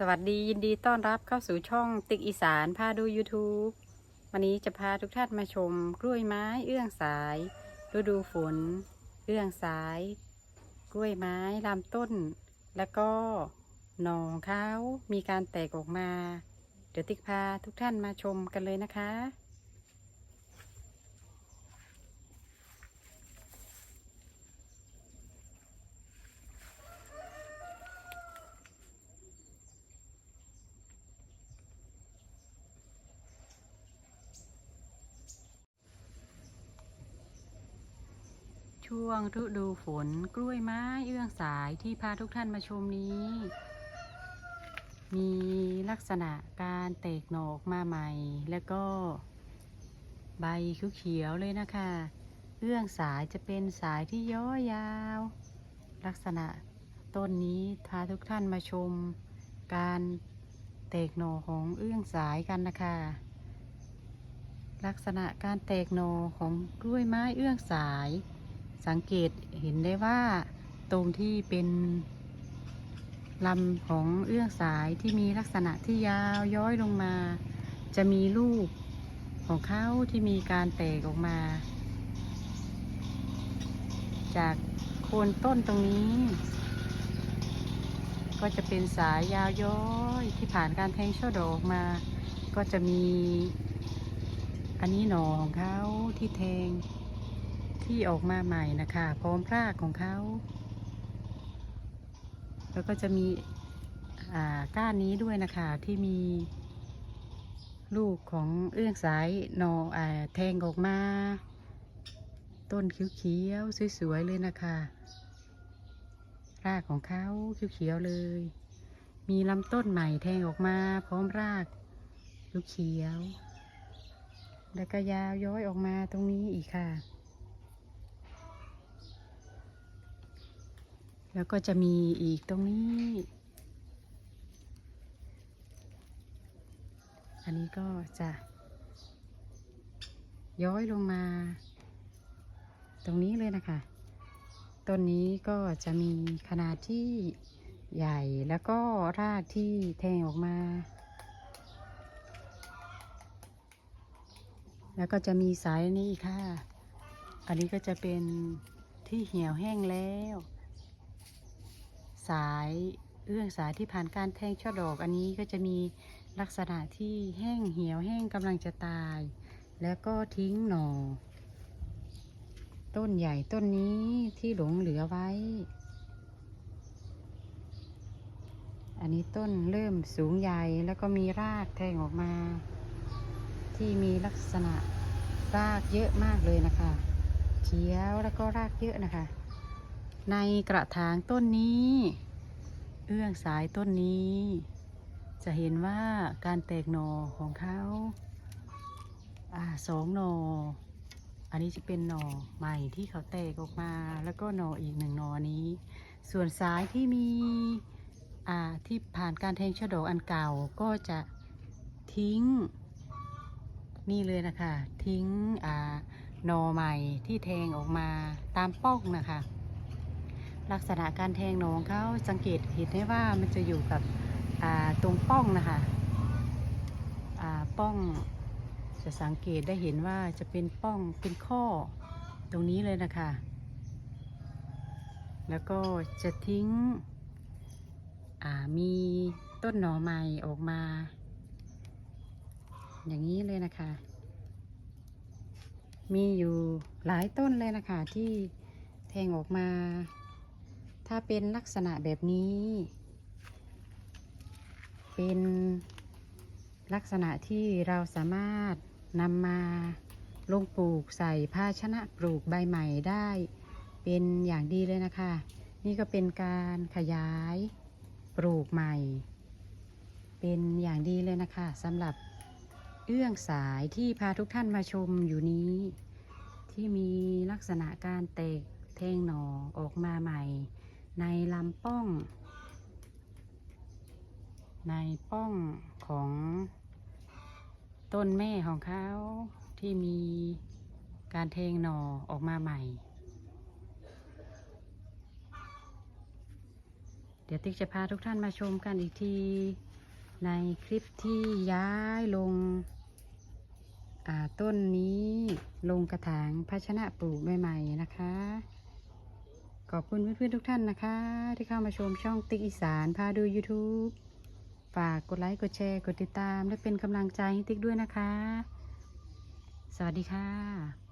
สวัสดียินดีต้อนรับเข้าสู่ช่องติ๊กอีสานพาดู YouTube วันนี้จะพาทุกท่านมาชมกล้วยไม้เอื้องสาย ฤดูฝน เอื้องสาย กล้วยไม้ลำต้น แล้วก็หน่อของเขามีการแตกออกมา เดี๋ยวติ๊กพาทุกท่านมาชมกันเลยนะคะ ช่วงฤดูฝนกล้วยไม้เอื้องสายที่พาทุกท่านมาชมนี้ มีลักษณะการแตกหนอกมาใหม่ แล้วก็ใบเขียวๆเลยนะคะ เอื้องสายจะเป็นสายที่ย้อยาว ลักษณะต้นนี้พาทุกท่านมาชม การแตกหนอของเอื้องสายกันนะคะลักษณะการแตกหนอของกล้วยไม้เอื้องสาย สังเกตเห็นได้ว่าตรงที่เป็นลำของเอื้องสายที่มีลักษณะที่ยาวย้อยลงมา จะมีลูกของเขาที่มีการแตกออกมา จากโคนต้นตรงนี้ ก็จะเป็นสายยาวย้อยที่ผ่านการแทงช่อดอกมา ก็จะมี อันนี้หน่อของเขาที่แทง ที่ออกมาใหม่นะคะ พร้อมรากของเขา แล้วก็จะมีอ่าก้านนี้ด้วยนะคะที่มีลูกของเอื้องสายหนออ่าแทงออกมา ต้นเขียวๆสวยๆเลยนะคะ รากของเขาเขียวๆเลย มีลำต้นใหม่แทงออกมา พร้อมรากเขียวๆแล้วก็ยาวย้อยออกมาตรงนี้อีกค่ะ แล้วก็จะมีอีกตรงนี้ อันนี้ก็จะย้อยลงมา ตรงนี้เลยนะคะ ต้นนี้ก็จะมีขนาดที่ใหญ่แล้วก็รากที่แทงออกมา แล้วก็จะมีสายนี้ค่ะ อันนี้ก็จะเป็นที่เหี่ยวแห้งแล้ว สายเอื้องสายที่ผ่านการแทงช่อดอกอันนี้ก็จะมีลักษณะที่แห้งเหี่ยวแห้งกำลังจะตาย แล้วก็ทิ้งหน่อ ต้นใหญ่ต้นนี้ที่หลงเหลือไว้ อันนี้ต้นเริ่มสูงใหญ่แล้วก็มีรากแทงออกมา ที่มีลักษณะรากเยอะมากเลยนะคะ เขียวแล้วก็รากเยอะนะคะ ในกระถางต้นนี้ เอื้องสายต้นนี้ จะเห็นว่าการแตกหนอของเขาอ่าสองหนอ อันนี้จะเป็นหนอใหม่ที่เขาแตกออกมา แล้วก็หนออีกหนึ่งหนอนี้ ส่วนสายที่มีอ่าที่ผ่านการแทงช่อดอกอันเก่าก็จะทิ้ง นี่เลยนะคะ ทิ้งอ่าหนอใหม่ที่แทงออกมาตามป้องนะคะ ลักษณะการแทงหนอของเขาสังเกตเห็นได้ว่ามันจะอยู่กับตรงป้องนะคะป้องจะสังเกตได้เห็นว่าจะเป็นป้องเป็นข้อตรงนี้เลยนะคะ แล้วก็จะทิ้งมีต้นหน่อใหม่ออกมา อย่างนี้เลยนะคะ มีอยู่หลายต้นเลยนะคะที่แทงออกมา ถ้าเป็นลักษณะแบบนี้ เป็นลักษณะที่เราสามารถนำมาลงปลูกใส่ภาชนะปลูกใบใหม่ได้ เป็นอย่างดีเลยนะคะ นี่ก็เป็นการขยายปลูกใหม่ เป็นอย่างดีเลยนะคะสำหรับเอื้องสายที่พาทุกท่านมาชมอยู่นี้ ที่มีลักษณะการแตกแทงหน่อออกมาใหม่ ในลำป้อง ในป้องของต้นแม่ของเขาที่มีการแทงหน่อออกมาใหม่ เดี๋ยวติ๊กจะพาทุกท่านมาชมกันอีกที ในคลิปที่ย้ายลงต้นนี้ลงกระถางภาชนะปลูกใหม่ๆนะคะ ขอบคุณเพื่อนๆทุกท่านนะคะ ที่เข้ามาชมช่องติ๊กอีสานพาดู YouTube ฝากกดไลค์ กดแชร์ กดติดตาม และเป็นกำลังใจให้ติ๊กด้วยนะคะ สวัสดีค่ะ